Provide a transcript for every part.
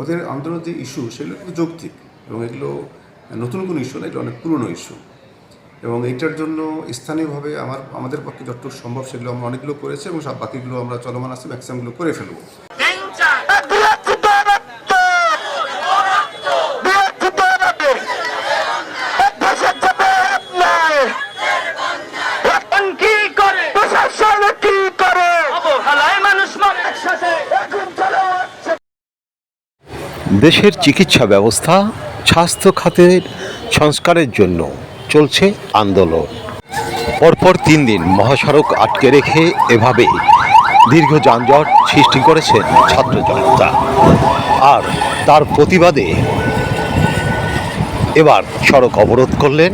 ওদের আন্দোলনের যে ইস্যু সেগুলো কিন্তু যৌক্তিক এবং এগুলো নতুন কোনো ইস্যু না, এগুলো অনেক পুরনো ইস্যু এবং এইটার জন্য স্থানীয়ভাবে আমার, আমাদের পক্ষে যতটুকু সম্ভব সেগুলো আমরা অনেকগুলো করেছি এবং সব বাকিগুলো আমরা চলমান আছে ম্যাক্সিমামগুলো করে ফেলব কি করে প্রশাসন কি করে অবহেলায় মানুষ মরে একসাথে এখন চলো দেশের চিকিৎসা ব্যবস্থা, স্বাস্থ্য খাতের সংস্কারের জন্য চলছে আন্দোলন। পরপর তিন দিন মহাসড়ক আটকে রেখে এভাবে দীর্ঘ যানজট সৃষ্টি করেছেন ছাত্র জনতা। আর তার প্রতিবাদে এবার সড়ক অবরোধ করলেন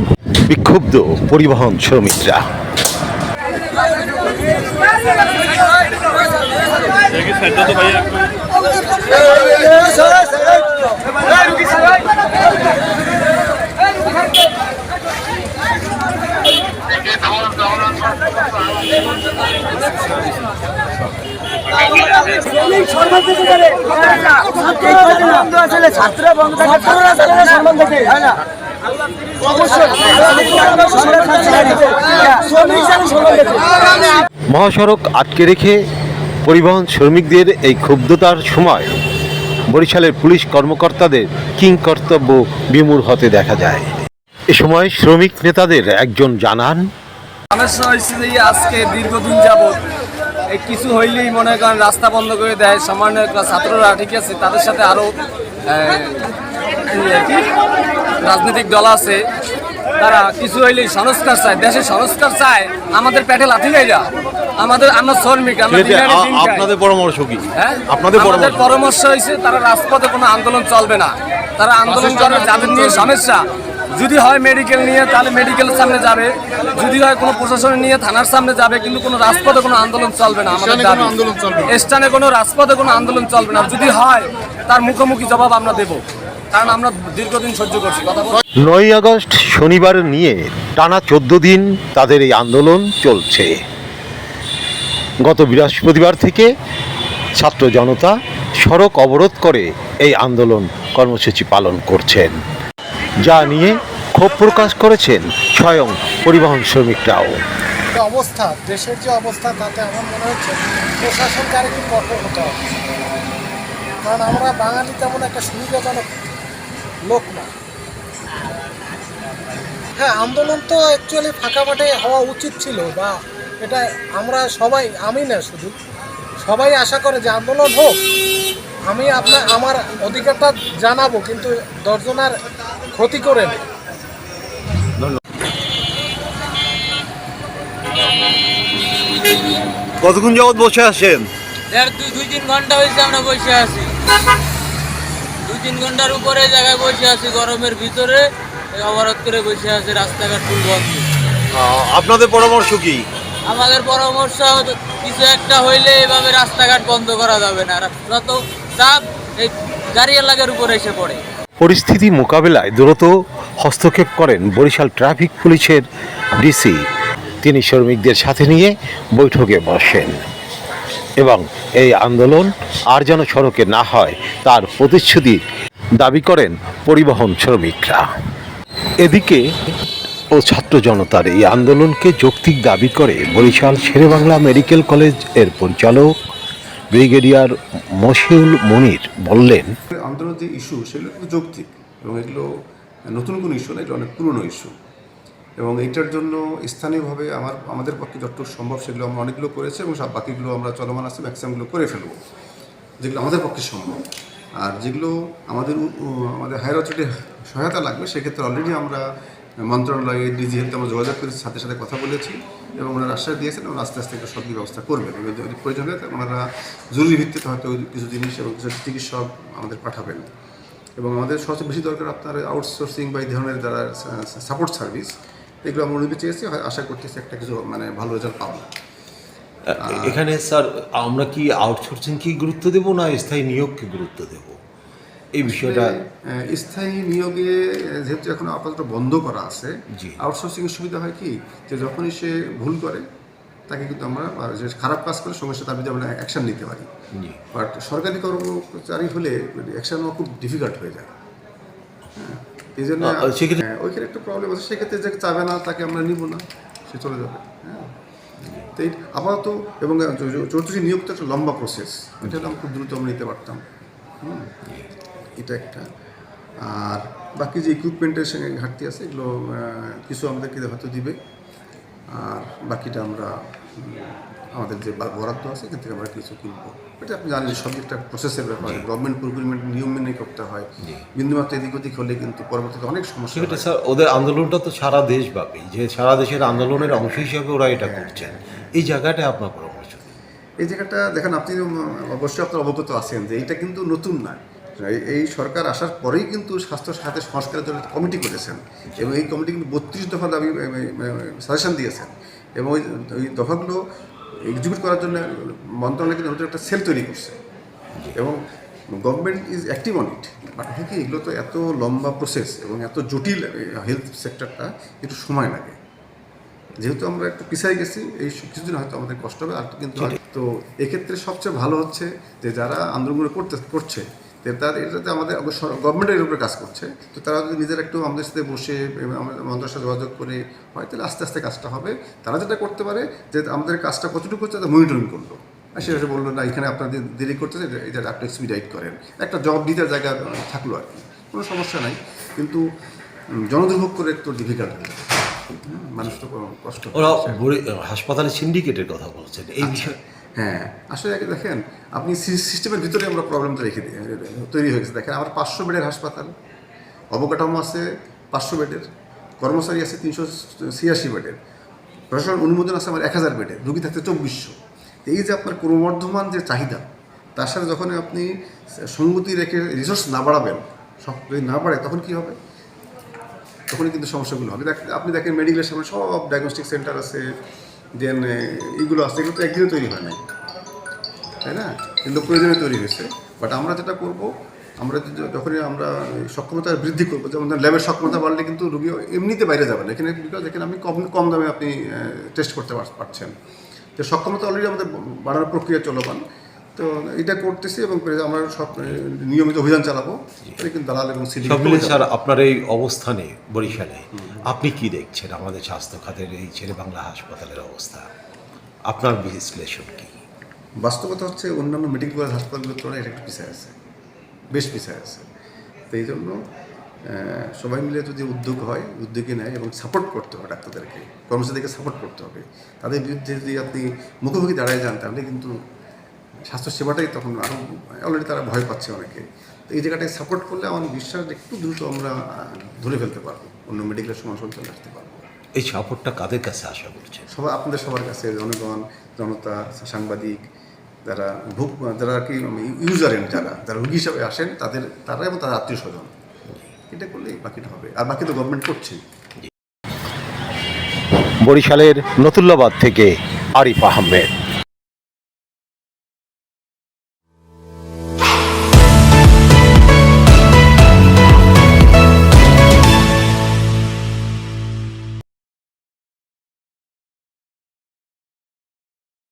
বিক্ষুব্ধ পরিবহন শ্রমিকরা। মহাসড়ক আটকে রেখে পরিবহন শ্রমিকদের এই ক্ষুব্ধতার সময় বরিশালের পুলিশ কর্মকর্তাদের কিং কর্তব্য বিমূর হতে দেখা যায়। এ সময় শ্রমিক নেতাদের একজন জানান, সমস্যা হয়েছে যে আজকে দীর্ঘদিন যাবৎ কিছু হইলেই মনে করেন রাস্তা বন্ধ করে দেয়, সামান্য ছাত্ররা ঠিক আছে, তাদের সাথে আরও রাজনৈতিক দল আছে তারা কিছু হইলেই সংস্কার চায় দেশের সংস্কার চায় আমাদের পেটে লাথি হয়ে যা আমাদের আমরা শ্রমিক। আপনাদের পরামর্শ কি? হ্যাঁ? আপনাদের আমাদের পরামর্শ হয়েছে তারা রাজপথে কোনো আন্দোলন চলবে না। তারা আন্দোলন করে যাদের নিয়ে সমস্যা। যদি হয় মেডিকেল নিয়ে তাহলে মেডিকেলের সামনে যাবে। যদি হয় কোনো প্রশাসন নিয়ে থানার সামনে যাবে কিন্তু কোনো রাজপথে কোনো আন্দোলন চলবে না আমাদের দাবি। স্থানে কোনো রাজপথে কোনো আন্দোলন চলবে না। যদি হয় তার মুখোমুখি জবাব আমরা দেব। কারণ আমরা দীর্ঘদিন সহ্য করছি কথা নয় আগস্ট শনিবার নিয়ে টানা চোদ্দ দিন তাদের এই আন্দোলন চলছে। গত বৃহস্পতিবার থেকে ছাত্র জনতা সড়ক অবরোধ করে এই আন্দোলন কর্মসূচি পালন করছেন যা নিয়ে ক্ষোভ প্রকাশ করেছেন স্বয়ং পরিবহন শ্রমিকরাও। অবস্থা দেশের যে অবস্থা তাতে আমার মনে হচ্ছে প্রশাসনকে আরেকটু কঠোর হতে হবে। কারণ আমরা বাঙালি তেমন একটা সুবিধাজনক লোক না হ্যাঁ আন্দোলন তো অ্যাকচুয়ালি ফাঁকা মাঠে হওয়া উচিত ছিল বা এটা আমরা সবাই আমি না শুধু সবাই আশা করে যে আন্দোলন হোক। আমি আপনার আমার অধিকারটা জানাব কিন্তু দশজনের ক্ষতি করে না কতক্ষণ যাবৎ বসে আছেন? দেড় দুই দুই তিন ঘণ্টা হয়েছে আমরা বসে আছি। তিন ঘণ্টার উপরে জায়গায় বসে আছি গরমের ভিতরে। অবরোধ করে বসে আছে রাস্তাঘাট ফুল বন্ধ। আপনাদের পরামর্শ কি? আমাদের পরামর্শ কিছু একটা হইলে এভাবে রাস্তাঘাট বন্ধ করা যাবে না। যত চাপ এই গাড়ি এলাকার উপরে এসে পড়ে। পরিস্থিতি মোকাবেলায় দ্রুত হস্তক্ষেপ করেন বরিশাল ট্রাফিক পুলিশের ডিসি। তিনি শ্রমিকদের সাথে নিয়ে বৈঠকে বসেন। এবং এই আন্দোলন আর যেন সড়কে না হয়, তার প্রতিশ্রুতি দাবি করেন পরিবহন শ্রমিকরা। এদিকে ও ছাত্র জনতার এই আন্দোলনকে যৌক্তিক দাবি করে বরিশাল শেরেবাংলা মেডিকেল কলেজের পরিচালক ব্রিগেডিয়ার মশিউল মনির বললেন আন্দোলনের যে ইস্যু, সেগুলো যৌক্তিক এবং এগুলো নতুন কোনো ইস্যু না, এগুলো অনেক পুরনো ইস্যু। এবং এইটার জন্য স্থানীয়ভাবে আমার, আমাদের পক্ষে যতটুকু সম্ভব সেগুলো আমরা অনেকগুলো করেছি এবং সব বাকিগুলো আমরা চলমান আছে, ম্যাক্সিমামগুলো করে ফেলব। যেগুলো আমাদের পক্ষে সম্ভব। আর যেগুলো আমাদের আমাদের হায়ার অথরিটির সহায়তা লাগবে, সেক্ষেত্রে অলরেডি আমরা মন্ত্রণালয়ে, ডিজি হেলথ আমরা যোগাযোগ করেছি, সাথে সাথে কথা বলেছি এবং ওনারা আশ্বাস দিয়েছেন এবং আস্তে আস্তে একটা সব ব্যবস্থা করবেন। যদি প্রয়োজন হয় ওনারা জরুরি ভিত্তিতে হয়তো কিছু জিনিস এবং কিছু চিকিৎসক আমাদের পাঠাবেন। এবং আমাদের সবচেয়ে বেশি দরকার আপনার আউটসোর্সিং বা এই ধরনের যারা সাপোর্ট সার্ভিস এগুলো আমরা অনুমতি চেয়েছি আশা করতেছি একটা কিছু মানে ভালো রেজাল্ট পাবো এখানে স্যার আমরা কি আউটসোর্সিং কি গুরুত্ব দেব না স্থায়ী নিয়োগকে গুরুত্ব দেব? এই বিষয়টা স্থায়ী নিয়োগে যেহেতু এখন আপাতত বন্ধ করা আছে জি। আউটসোর্সিং সুবিধা হয় কি যে যখনই সে ভুল করে তাকে কিন্তু আমরা যে খারাপ কাজ করে সঙ্গে সাথে তার আমরা অ্যাকশন নিতে পারি। বাট সরকারি কর্মচারী হলে অ্যাকশন নেওয়া খুব ডিফিকাল্ট হয়ে যায়। এই জন্য হ্যাঁ, ওইখানে একটু প্রবলেম আছে। সেক্ষেত্রে যে চাবে না তাকে আমরা নিব না। সে চলে যাবে। হ্যাঁ। তো আপাতত এবং চৌধুরী নিয়োগটা একটা লম্বা প্রসেস এটা আমরা খুব দ্রুত আমরা নিতে পারতাম। হুম, এটা একটা। আর বাকি যে ইকুইপমেন্টের সঙ্গে ঘাটতি আছে এগুলো কিছু আমাদেরকে হয়তো দিবে। আর বাকিটা আমরা আমাদের যে বরাদ্দ আছে এখান থেকে আমরা কিছু কিনবো। এটা আপনি জানেন যে সব একটা প্রসেসের ব্যাপার গভর্নমেন্ট প্রকিউরমেন্ট নিয়ম মেনে করতে হয়। বিন্দুমাত্র এদিক ওদিক হলে কিন্তু পরবর্তীতে অনেক সমস্যা হয়। স্যার ওদের আন্দোলনটা তো সারা দেশব্যাপী। যে সারা দেশের আন্দোলনের অংশ হিসাবে ওরা এটা করছেন। এই জায়গাটা আপনার পরামর্শ এই জায়গাটা দেখেন আপনি অবশ্যই আপনার অবগত আছেন যে এটা কিন্তু নতুন না। এই- এই সরকার আসার পরেই কিন্তু স্বাস্থ্য সাথে সংস্কারের জন্য কমিটি করেছেন। এবং এই কমিটি কিন্তু বত্রিশ দফা দাবি সাজেশন দিয়েছেন। এবং ওই ওই দফাগুলো এক্সিকিউট করার জন্য মন্ত্রণালয় কিন্তু নতুন একটা সেল তৈরি করছে। এবং government is active on it but হ্যাঁ কি এগুলো তো এত লম্বা প্রসেস এবং এত জটিল হেলথ সেক্টরটা একটু সময় লাগে। যেহেতু আমরা একটু পিছাই গেছি এই কিছুদিন হয়তো আমাদের কষ্ট হবে আর কিন্তু তো এক্ষেত্রে সবচেয়ে ভালো হচ্ছে যে যারা আন্দোলনগুলো করতে করছে তার এটাতে আমাদের গভর্নমেন্টের উপরে কাজ করছে। তো তারা যদি নিজেরা একটু আমাদের সাথে বসে আমাদের মন্ত্রের সাথে যোগাযোগ করে হয় তাহলে আস্তে আস্তে কাজটা হবে। তারা যেটা করতে পারে যে আমাদের কাজটা কতটুকু হচ্ছে তাদের মনিটরিং করল। আর সে এসে বলল না এখানে আপনাদের দেরি করতেছে এটা- আপনি এক্সপিডাইট করেন। একটা জব দিতে জায়গা থাকল আর কি। কোনো সমস্যা নাই। কিন্তু জনদুর্ভোগ করে একটু ডিফিকাল্ট হয়ে যাবে মানুষ তো কষ্ট ওরা হাসপাতালে সিন্ডিকেটের কথা বলছেন। এই বিষয়ে হ্যাঁ আসলে দেখেন, আপনি সিস্টেমের ভিতরে আমরা প্রবলেমটা রেখে দিই। তৈরি হয়ে গেছে। দেখেন, আমার পাঁচশো বেডের হাসপাতাল, অবকাঠামো আছে পাঁচশো বেডের, কর্মচারী আছে তিনশো ছিয়াশি বেডের, প্রশাসন অনুমোদন আছে আমার এক হাজার বেডের, রুগী থাকতে চব্বিশশো। এই যে আপনার ক্রমবর্ধমান যে চাহিদা, তার সাথে যখন আপনি সঙ্গতি রেখে রিসোর্স না বাড়াবেন, সব যদি না বাড়ে, তখন কি হবে? তখনই কিন্তু সমস্যাগুলো হবে। আপনি দেখেন মেডিকেলের সামনে সব ডায়াগনস্টিক সেন্টার আছে দেন এইগুলো আছে এগুলো তো একদিনে তৈরি হয় নাই। তাই না? কিন্তু প্রয়োজনে তৈরি হয়েছে। বাট আমরা যেটা করব, আমরা যখনই আমরা সক্ষমতা বৃদ্ধি করব, যেমন ল্যাবের সক্ষমতা বাড়লে কিন্তু রুগী এমনিতে বাইরে যাবে না। এখানে বিকজ এখানে আপনি কম কম দামে আপনি টেস্ট করতে পার- পারছেন। তো সক্ষমতা অলরেডি আমাদের বাড়ানোর প্রক্রিয়া চলমান। তো এটা করতেছি এবং আমরা সব নিয়মিত অভিযান চালাবো। কিন্তু দালাল এবং স্যার আপনার এই অবস্থানে বরিশালে আপনি কি দেখছেন আমাদের স্বাস্থ্য খাতের এই ছেলে বাংলা হাসপাতালের অবস্থা? আপনার বিশ্লেষণ কি? বাস্তবতা হচ্ছে অন্যান্য মেডিকেল কলেজ হাসপাতালগুলোর তুলনায় এটা একটু পিছিয়ে আছে। বেশ পিছিয়ে আছে। তো এই জন্য সবাই মিলে যদি উদ্যোগ হয় উদ্যোগে নেয় এবং সাপোর্ট করতে হবে ডাক্তারদেরকে কর্মচারীদেরকে সাপোর্ট করতে হবে। তাদের বিরুদ্ধে যদি আপনি মুখোমুখি দাঁড়ায় যান তাহলে কিন্তু স্বাস্থ্য সেবাটাই তখন আরও অলরেডি তারা ভয় পাচ্ছে অনেকে। তো এই জায়গাটায় সাপোর্ট করলে আমার বিশ্বাস একটু দ্রুত আমরা ধরে ফেলতে পারব। অন্য মেডিকেলের সমাধান চলে আসতে পারব। এই সাপোর্টটা কাদের কাছে আশা করছেন? সবাই আপনাদের সবার কাছে জনগণ জনতা সাংবাদিক যারা ভোগ যারা কি ইউজার এন্ড যারা যারা রুগী হিসাবে আসেন তাদের তারা এবং তাদের আত্মীয় স্বজন। এটা করলেই বাকিটা হবে। আর বাকি তো গভর্নমেন্ট করছেই। বরিশালের নতুল্লাবাদ থেকে আরিফ আহমেদ।